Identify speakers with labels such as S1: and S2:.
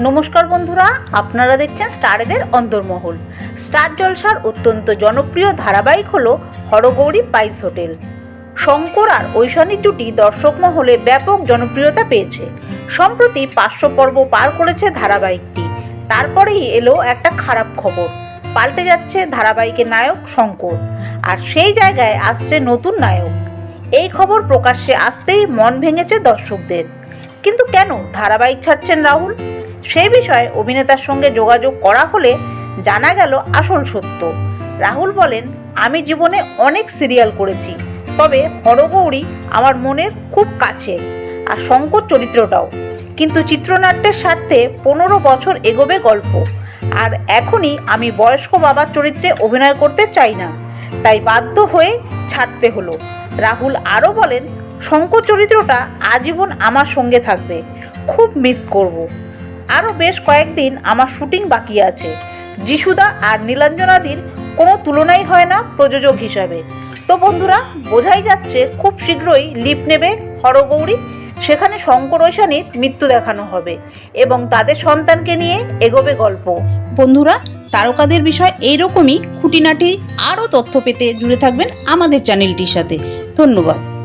S1: নমস্কার বন্ধুরা, আপনারা দেখছেন স্টারেদের অন্তর্মহল। স্টার জলসার অত্যন্ত জনপ্রিয় ধারাবাহিক হলো হরগৌরী পাইস হোটেল। শঙ্কর আর ঐশানীর জুটি দর্শক মহলে ব্যাপক জনপ্রিয়তা পেয়েছে। সম্প্রতি পাঁচশো পর্ব পার করেছে ধারাবাহিকটি। তারপরেই এলো একটা খারাপ খবর। পাল্টে যাচ্ছে ধারাবাহিকের নায়ক শঙ্কর। আর সেই জায়গায় আসছে নতুন নায়ক। এই খবর প্রকাশ্যে আসতেই মন ভেঙেছে দর্শকদের। কিন্তু কেন ধারাবাহিক ছাড়ছেন রাহুল? সেই বিষয়ে অভিনেতার সঙ্গে যোগাযোগ করা হলে জানা গেল আসল সত্য। রাহুল বলেন, আমি জীবনে অনেক সিরিয়াল করেছি, তবে হরগৌরী আমার মনের খুব কাছে আর শঙ্কর চরিত্রটাও। কিন্তু চিত্রনাট্যের স্বার্থে পনেরো বছর এগোবে গল্প, আর এখনই আমি বয়স্ক বাবার চরিত্রে অভিনয় করতে চাই না, তাই বাধ্য হয়ে ছাড়তে হলো। রাহুল আরও বলেন, শঙ্কর চরিত্রটা আজীবন আমার সঙ্গে থাকবে, খুব মিস করব। আরও বেশ কয়েকদিন আমার শুটিং বাকি আছে। যিশুদা আর নীলাঞ্জনাদির কোনো তুলনাই হয় না প্রযোজক হিসাবে। তো বন্ধুরা, বোঝাই যাচ্ছে খুব শীঘ্রই লিপ নেবে হরগৌরী। সেখানে শঙ্কর ঐশানীর মৃত্যু দেখানো হবে এবং তাদের সন্তানকে নিয়ে এগোবে গল্প।
S2: বন্ধুরা, তারকাদের বিষয় এইরকমই। খুঁটিনাটি আরও তথ্য পেতে জুড়ে থাকবেন আমাদের চ্যানেলটির সাথে। ধন্যবাদ।